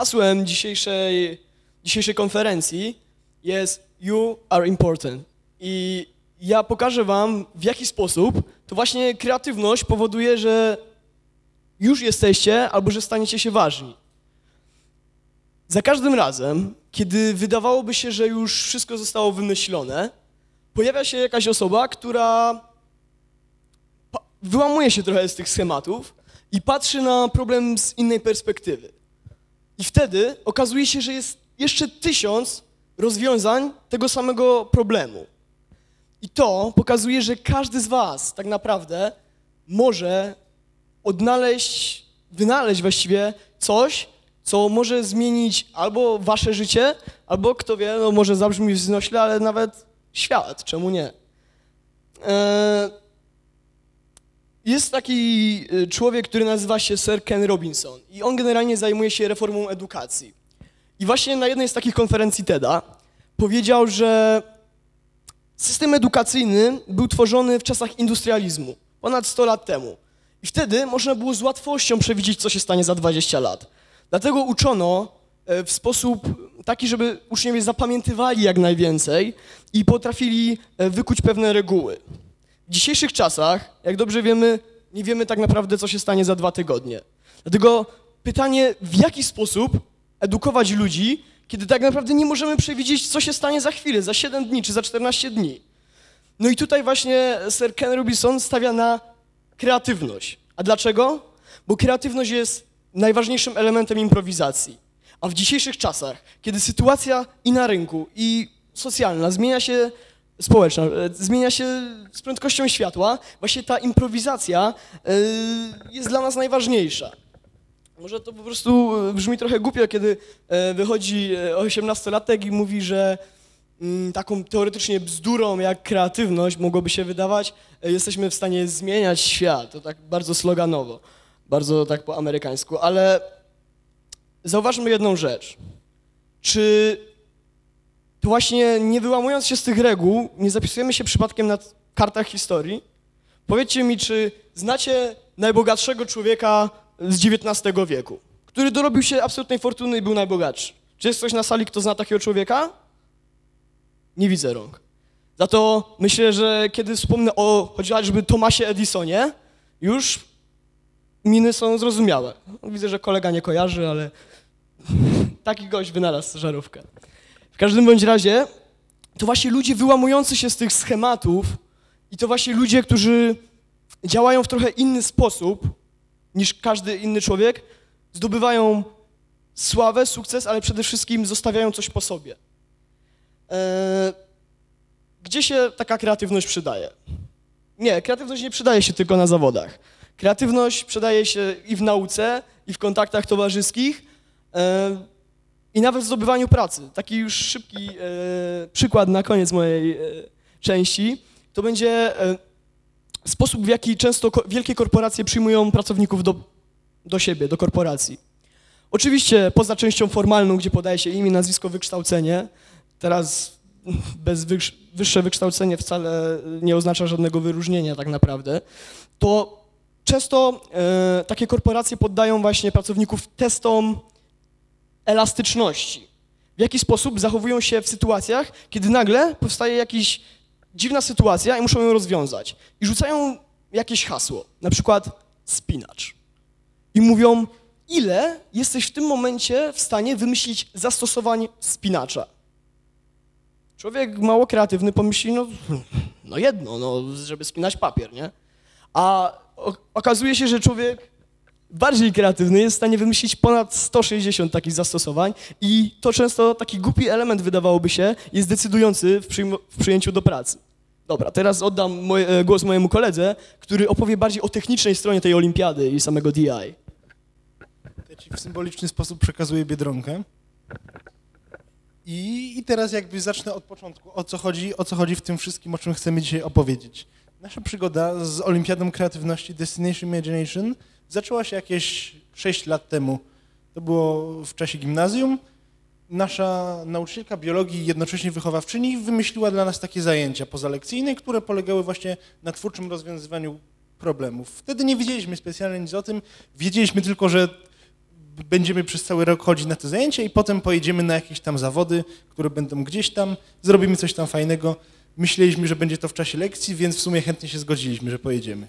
hasłem dzisiejszej, dzisiejszej konferencji jest You are important. I ja pokażę wam, w jaki sposób to właśnie kreatywność powoduje, że już jesteście albo że staniecie się ważni. Za każdym razem, kiedy wydawałoby się, że już wszystko zostało wymyślone, pojawia się jakaś osoba, która wyłamuje się trochę z tych schematów i patrzy na problem z innej perspektywy. I wtedy okazuje się, że jest jeszcze tysiąc rozwiązań tego samego problemu. I to pokazuje, że każdy z Was tak naprawdę może odnaleźć, wynaleźć właściwie coś, co może zmienić albo Wasze życie, albo kto wie, no może zabrzmi wznośle, ale nawet świat, czemu nie? Jest taki y, człowiek, który nazywa się Sir Ken Robinson i on generalnie zajmuje się reformą edukacji. I właśnie na jednej z takich konferencji TEDa powiedział, że system edukacyjny był tworzony w czasach industrializmu, ponad 100 lat temu. I wtedy można było z łatwością przewidzieć, co się stanie za 20 lat. Dlatego uczono e, w sposób taki, żeby uczniowie zapamiętywali jak najwięcej i potrafili e, wykuć pewne reguły. W dzisiejszych czasach, jak dobrze wiemy, nie wiemy tak naprawdę, co się stanie za dwa tygodnie. Dlatego pytanie, w jaki sposób edukować ludzi, kiedy tak naprawdę nie możemy przewidzieć, co się stanie za chwilę, za 7 dni czy za 14 dni. No i tutaj właśnie Sir Ken Robinson stawia na kreatywność. A dlaczego? Bo kreatywność jest najważniejszym elementem improwizacji. A w dzisiejszych czasach, kiedy sytuacja i na rynku, i socjalna zmienia się społeczna, e, zmienia się z prędkością światła, właśnie ta improwizacja e, jest dla nas najważniejsza. Może to po prostu e, brzmi trochę głupio, kiedy wychodzi 18-latek i mówi, że mm, taką teoretycznie bzdurą jak kreatywność mogłoby się wydawać, jesteśmy w stanie zmieniać świat. To tak bardzo sloganowo, bardzo tak po amerykańsku, ale zauważmy jedną rzecz. Czy to właśnie nie wyłamując się z tych reguł, nie zapisujemy się przypadkiem na kartach historii? Powiedzcie mi, czy znacie najbogatszego człowieka z XIX wieku, który dorobił się absolutnej fortuny i był najbogatszy? Czy jest ktoś na sali, kto zna takiego człowieka? Nie widzę rąk. Za to myślę, że kiedy wspomnę o chociażby Tomasie Edisonie, już miny są zrozumiałe. Widzę, że kolega nie kojarzy, ale taki gość wynalazł żarówkę każdym bądź razie to właśnie ludzie wyłamujący się z tych schematów i to właśnie ludzie, którzy działają w trochę inny sposób niż każdy inny człowiek, zdobywają sławę, sukces, ale przede wszystkim zostawiają coś po sobie. Eee, gdzie się taka kreatywność przydaje? Nie, kreatywność nie przydaje się tylko na zawodach. Kreatywność przydaje się i w nauce, i w kontaktach towarzyskich. Eee, i nawet w zdobywaniu pracy. Taki już szybki e, przykład na koniec mojej e, części. To będzie e, sposób, w jaki często ko wielkie korporacje przyjmują pracowników do, do siebie, do korporacji. Oczywiście poza częścią formalną, gdzie podaje się imię, nazwisko, wykształcenie, teraz bez wyż wyższe wykształcenie wcale nie oznacza żadnego wyróżnienia tak naprawdę, to często e, takie korporacje poddają właśnie pracowników testom elastyczności. W jaki sposób zachowują się w sytuacjach, kiedy nagle powstaje jakaś dziwna sytuacja i muszą ją rozwiązać. I rzucają jakieś hasło, na przykład spinacz. I mówią, ile jesteś w tym momencie w stanie wymyślić zastosowań spinacza. Człowiek mało kreatywny pomyśli, no, no jedno, no, żeby spinać papier, nie? A okazuje się, że człowiek bardziej kreatywny jest w stanie wymyślić ponad 160 takich zastosowań i to często taki głupi element wydawałoby się jest decydujący w, w przyjęciu do pracy. Dobra, teraz oddam moje, e, głos mojemu koledze, który opowie bardziej o technicznej stronie tej olimpiady i samego DI. Ja ci w symboliczny sposób przekazuję Biedronkę. I, I teraz jakby zacznę od początku, o co, chodzi, o co chodzi w tym wszystkim, o czym chcemy dzisiaj opowiedzieć. Nasza przygoda z Olimpiadą Kreatywności Destination Imagination zaczęła się jakieś 6 lat temu. To było w czasie gimnazjum. Nasza nauczycielka biologii, jednocześnie wychowawczyni, wymyśliła dla nas takie zajęcia pozalekcyjne, które polegały właśnie na twórczym rozwiązywaniu problemów. Wtedy nie wiedzieliśmy specjalnie nic o tym, wiedzieliśmy tylko, że będziemy przez cały rok chodzić na te zajęcia i potem pojedziemy na jakieś tam zawody, które będą gdzieś tam, zrobimy coś tam fajnego. Myśleliśmy, że będzie to w czasie lekcji, więc w sumie chętnie się zgodziliśmy, że pojedziemy.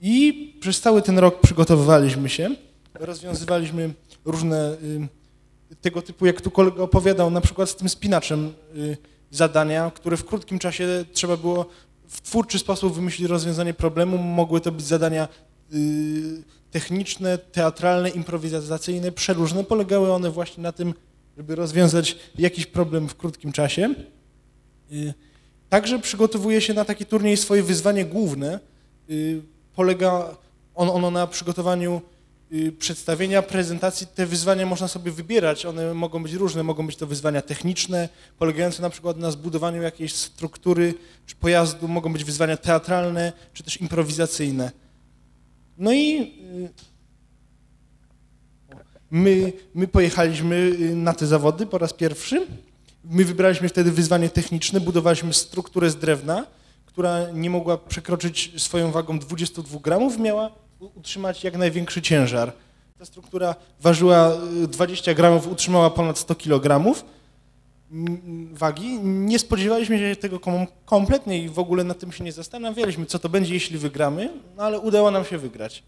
I przez cały ten rok przygotowywaliśmy się, rozwiązywaliśmy różne y, tego typu, jak tu kolega opowiadał, na przykład z tym spinaczem y, zadania, które w krótkim czasie trzeba było w twórczy sposób wymyślić rozwiązanie problemu. Mogły to być zadania y, techniczne, teatralne, improwizacyjne, przeróżne. Polegały one właśnie na tym, żeby rozwiązać jakiś problem w krótkim czasie. Także przygotowuje się na taki turniej swoje wyzwanie główne. Polega on, ono na przygotowaniu y, przedstawienia, prezentacji. Te wyzwania można sobie wybierać, one mogą być różne, mogą być to wyzwania techniczne, polegające na przykład na zbudowaniu jakiejś struktury czy pojazdu, mogą być wyzwania teatralne, czy też improwizacyjne. No i my, my pojechaliśmy na te zawody po raz pierwszy. My wybraliśmy wtedy wyzwanie techniczne, budowaliśmy strukturę z drewna, która nie mogła przekroczyć swoją wagą 22 gramów, miała utrzymać jak największy ciężar. Ta struktura ważyła 20 gramów, utrzymała ponad 100 kilogramów wagi. Nie spodziewaliśmy się tego kompletnie i w ogóle nad tym się nie zastanawialiśmy, co to będzie, jeśli wygramy, no ale udało nam się wygrać.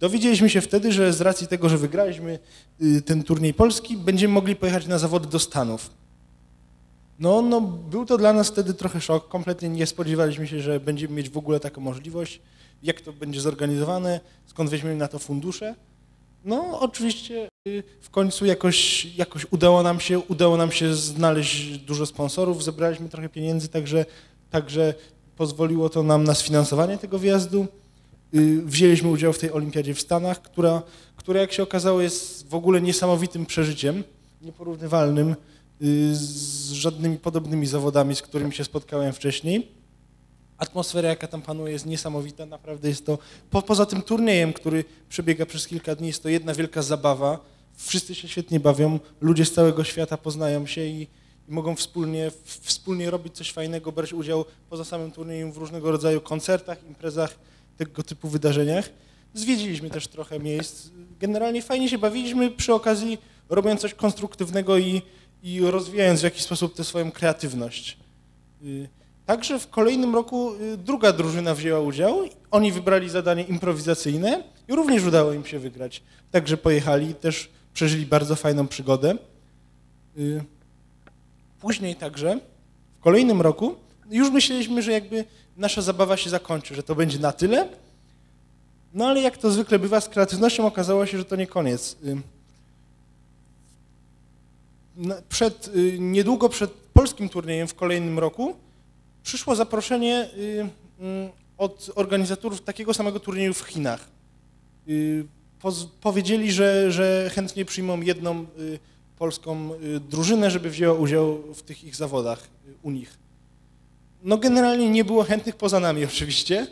Dowiedzieliśmy się wtedy, że z racji tego, że wygraliśmy y, ten turniej polski, będziemy mogli pojechać na zawody do Stanów. No, no, był to dla nas wtedy trochę szok. Kompletnie nie spodziewaliśmy się, że będziemy mieć w ogóle taką możliwość. Jak to będzie zorganizowane, skąd weźmiemy na to fundusze. No, oczywiście y, w końcu jakoś, jakoś udało nam się, udało nam się znaleźć dużo sponsorów, zebraliśmy trochę pieniędzy, także, także pozwoliło to nam na sfinansowanie tego wjazdu. Y, wzięliśmy udział w tej olimpiadzie w Stanach, która, która jak się okazało jest w ogóle niesamowitym przeżyciem, nieporównywalnym y, z żadnymi podobnymi zawodami, z którymi się spotkałem wcześniej. Atmosfera, jaka tam panuje, jest niesamowita. Naprawdę jest to, po, poza tym turniejem, który przebiega przez kilka dni, jest to jedna wielka zabawa. Wszyscy się świetnie bawią, ludzie z całego świata poznają się i, i mogą wspólnie, wspólnie robić coś fajnego, brać udział poza samym turniejem w różnego rodzaju koncertach, imprezach, tego typu wydarzeniach. Zwiedziliśmy też trochę miejsc. Generalnie fajnie się bawiliśmy przy okazji, robiąc coś konstruktywnego i, i rozwijając w jakiś sposób tę swoją kreatywność. Także w kolejnym roku y, druga drużyna wzięła udział. Oni wybrali zadanie improwizacyjne i również udało im się wygrać. Także pojechali też przeżyli bardzo fajną przygodę. Y, później także w kolejnym roku już myśleliśmy, że jakby nasza zabawa się zakończy, że to będzie na tyle. No ale jak to zwykle bywa z kreatywnością, okazało się, że to nie koniec. Przed, y, niedługo przed polskim turniejem w kolejnym roku przyszło zaproszenie y, od organizatorów takiego samego turnieju w Chinach. Y, powiedzieli, że, że chętnie przyjmą jedną polską drużynę, żeby wzięła udział w tych ich zawodach u nich. No generalnie nie było chętnych poza nami oczywiście,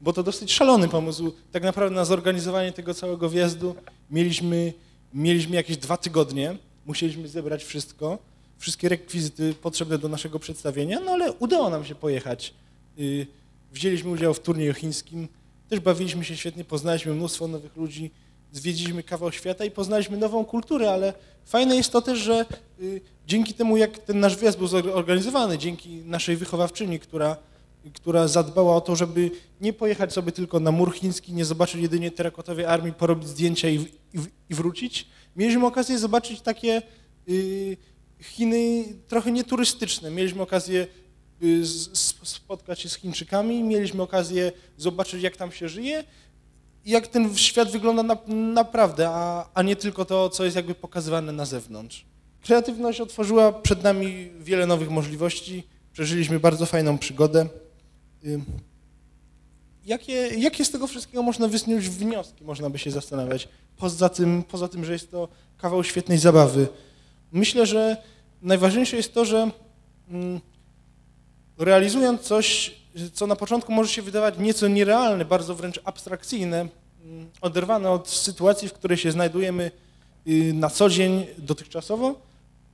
bo to dosyć szalony pomysł. Tak naprawdę na zorganizowanie tego całego wjazdu mieliśmy, mieliśmy jakieś dwa tygodnie, musieliśmy zebrać wszystko, wszystkie rekwizyty potrzebne do naszego przedstawienia, no ale udało nam się pojechać. Y, wzięliśmy udział w turnieju chińskim, też bawiliśmy się świetnie, poznaliśmy mnóstwo nowych ludzi, zwiedziliśmy kawał świata i poznaliśmy nową kulturę, ale fajne jest to też, że y, dzięki temu, jak ten nasz wjazd był zorganizowany, dzięki naszej wychowawczyni, która, która zadbała o to, żeby nie pojechać sobie tylko na mur chiński, nie zobaczyć jedynie terakotowej armii, porobić zdjęcia i, i, i wrócić, mieliśmy okazję zobaczyć takie y, Chiny trochę nieturystyczne. Mieliśmy okazję y, spotkać się z Chińczykami, mieliśmy okazję zobaczyć, jak tam się żyje jak ten świat wygląda na, naprawdę, a, a nie tylko to, co jest jakby pokazywane na zewnątrz. Kreatywność otworzyła przed nami wiele nowych możliwości, przeżyliśmy bardzo fajną przygodę. Jakie, jakie z tego wszystkiego można wysnuć wnioski, można by się zastanawiać, poza tym, poza tym, że jest to kawał świetnej zabawy. Myślę, że najważniejsze jest to, że mm, realizując coś co na początku może się wydawać nieco nierealne, bardzo wręcz abstrakcyjne, mm, oderwane od sytuacji, w której się znajdujemy y, na co dzień dotychczasowo,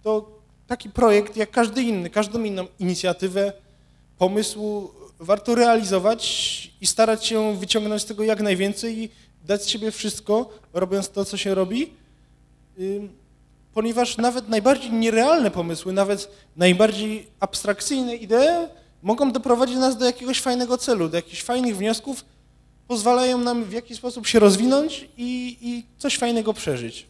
to taki projekt, jak każdy inny, każdą inną inicjatywę, pomysł warto realizować i starać się wyciągnąć z tego jak najwięcej i dać z siebie wszystko, robiąc to, co się robi, ponieważ nawet najbardziej nierealne pomysły, nawet najbardziej abstrakcyjne idee mogą doprowadzić nas do jakiegoś fajnego celu, do jakichś fajnych wniosków, pozwalają nam w jakiś sposób się rozwinąć i, i coś fajnego przeżyć.